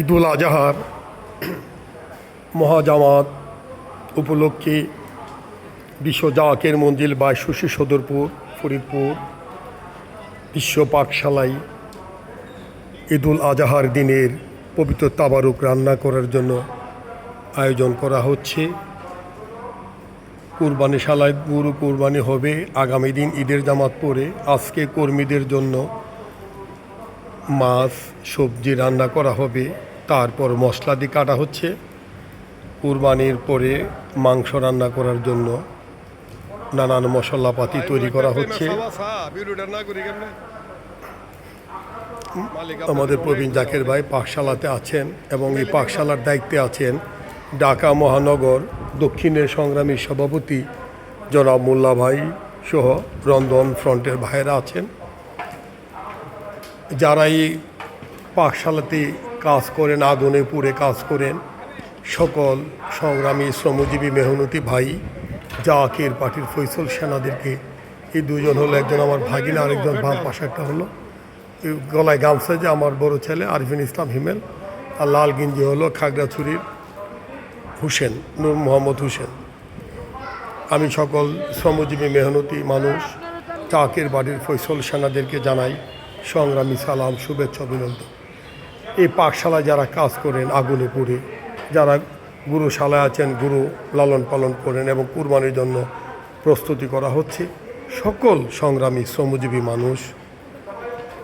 ঈদুল আজহার মহাজামাত উপলক্ষে বিশ্ব জাকের মঞ্জিল বা সুশী সদরপুর, ফরিদপুর বিশ্ব পাকশালাই ঈদুল আজহার দিনের পবিত্র তাবারুক রান্না করার জন্য আয়োজন করা হচ্ছে। কুরবানি শালায় গুরু কুরবানি হবে আগামী দিন ঈদের জামাত পরে। আজকে কর্মীদের জন্য মাছ, সবজি রান্না করা হবে। তারপর মশলা দিয়ে কাটা হচ্ছে। কুরবানির পরে মাংস রান্না করার জন্য নানান মশলাপাতি তৈরি করা হচ্ছে। আমাদের প্রবীণ জাকের ভাই পাকশালাতে আছেন এবং এই পাকশালার দায়িত্বে আছেন ঢাকা মহানগর দক্ষিণের সংগ্রামী সভাপতি জনাব মোল্লা ভাই সহ রন্ধন ফ্রন্টের ভাইয়েরা আছেন। যারা এই পাকশালাতে কাজ করেন আগুনে পুড়ে কাজ করেন। সকল সংগ্রামী শ্রমজীবী মেহনতি ভাই, জাকের পার্টির ফৈসল সেনাদেরকে। এই দুজন হলো একজন আমার ভাগিনা, আরেকজন বাম পাশে একটা হলো। গলায় গামছা যে আমার বড় ছেলে আরিফিন ইসলাম হিমেল আর লাল গিঞ্জি হলো খাগড়াছড়ির হুসেন, নূর মোহাম্মদ হুসেন। আমি সকল শ্রমজীবী মেহনতি মানুষ চাকের বাড়ির ফৈসল সেনাদেরকে জানাই সংগ্রামী সালাম, শুভেচ্ছা, অভিনন্দন। এই পাকশালায় যারা কাজ করেন আগুনে পুড়ে, যারা গুরুশালায় আছেন, গুরু লালন পালন করেন এবং কুরবানির জন্য প্রস্তুতি করা হচ্ছে, সকল সংগ্রামী শ্রমজীবী মানুষ,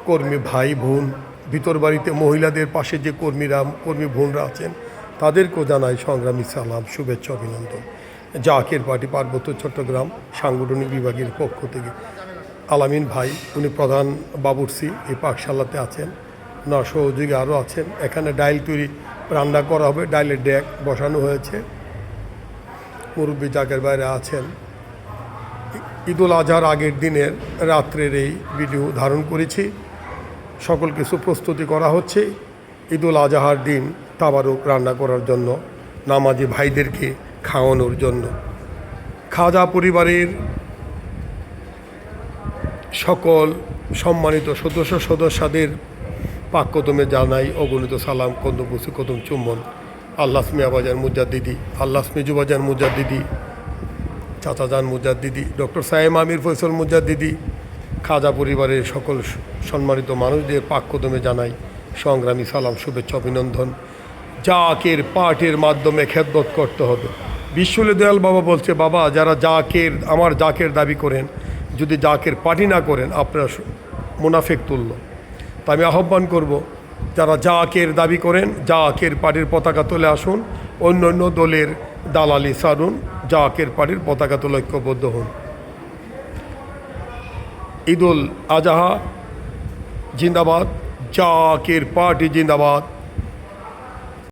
কর্মী ভাই বোন, ভিতর বাড়িতে মহিলাদের পাশে যে কর্মীরা, কর্মী বোনরা আছেন, তাদেরকেও জানাই সংগ্রামী সালাম, শুভেচ্ছা, অভিনন্দন। জাকের পার্টি পার্বত্য চট্টগ্রাম সাংগঠনিক বিভাগের পক্ষ থেকে। আলামিন ভাই, উনি প্রধান বাবুরসি এই পাঠশালাতে আছেন। না সহযোগী আরও আছেন এখানে ডাইল তৈরি, রান্না করা হবে। ডাইলের ডেক বসানো হয়েছে। মুরব্বী জাকের বাইরে আছেন। ঈদুল আজহার আগের দিনের রাত্রের এই ভিডিও ধারণ করেছি। সকল কিছু প্রস্তুতি করা হচ্ছে। ঈদুল আজহার দিন তাবারুক রান্না করার জন্য, নামাজি ভাইদেরকে খাওয়ানোর জন্য। খাজা পরিবারের সকল সম্মানিত সদস্য সদস্যদের পাককদমে জানাই অগণিত সালাম কন্দবসু কদম চুম্বন। আল্লাহ মিয়া বাজার মুজাদ্দিদি, আল্লাহ মিজুবাজার মুজাদ্দিদি, চাচা জান মুজাদ্দিদি, ডক্টর সাহেম আমির ফৈসল মুজাদ্দিদি, খাজা পরিবারের সকল সম্মানিত মানুষদের পাককদমে জানাই, সংগ্রামী সালাম, শুভেচ্ছা, অভিনন্দন। জাকের পাঠের মাধ্যমে খেদমত করতে হবে। বিশ্বলে দয়াল বাবা বলছে, বাবা, যারা জাকের আমার জাকের দাবি করেন, যদি জাকের পার্টি না করেন, আপনারা মুনাফেক তুল্য। তা আমি আহ্বান করব, যারা জাকের দাবি করেন যা আকের পার্টির পতাকা তুলে আসুন অন্য অন্য দলের দালালি সারুন জাকের পার্টির পতাকা তুলে ঐক্যবদ্ধ হন। ঈদুল আজাহা, জিন্দাবাদ, জাকের পার্টি জিন্দাবাদ।